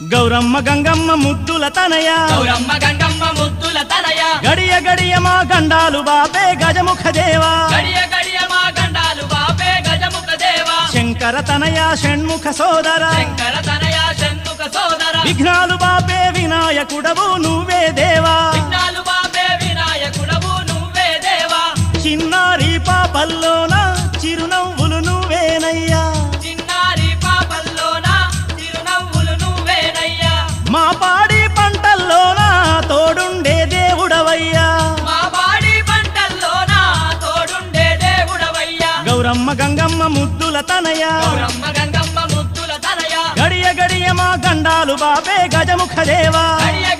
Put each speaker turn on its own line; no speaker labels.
గౌరమ్మ గంగమ్మ ముద్దుల తనయ.
గౌరమ్మ గంగమ్మ ముద్దుల తనయ.
గడియ గడియ మా గండాలు బాపే గజముఖ దేవా.
గడియ గడియ మా గండాలు బాపే గజముఖ దేవా.
శంకర తనయ షణ్ముఖ సోదర.
శంకర తనయ షణ్ముఖ సోదర.
విఘ్నాలు బాపే వినాయకుడవు నువ్వే దేవా.
విఘ్నాలు బాపే వినాయకుడవు నువ్వే దేవా.
చిన్నారి పాపల్లోన మా పాడి పంటల్లోన తోడుండే దేవుడవయ్యా.
మా బాడి పంటల్లోన తోడుండే దేవుడవయ్యా.
గౌరమ్మ గంగమ్మ ముద్దుల తనయ.
గౌరమ్మ గంగమ్మ ముద్దుల తనయ.
గడియ గడియ మా గండాలు బాపే గజముఖ దేవా
గడియ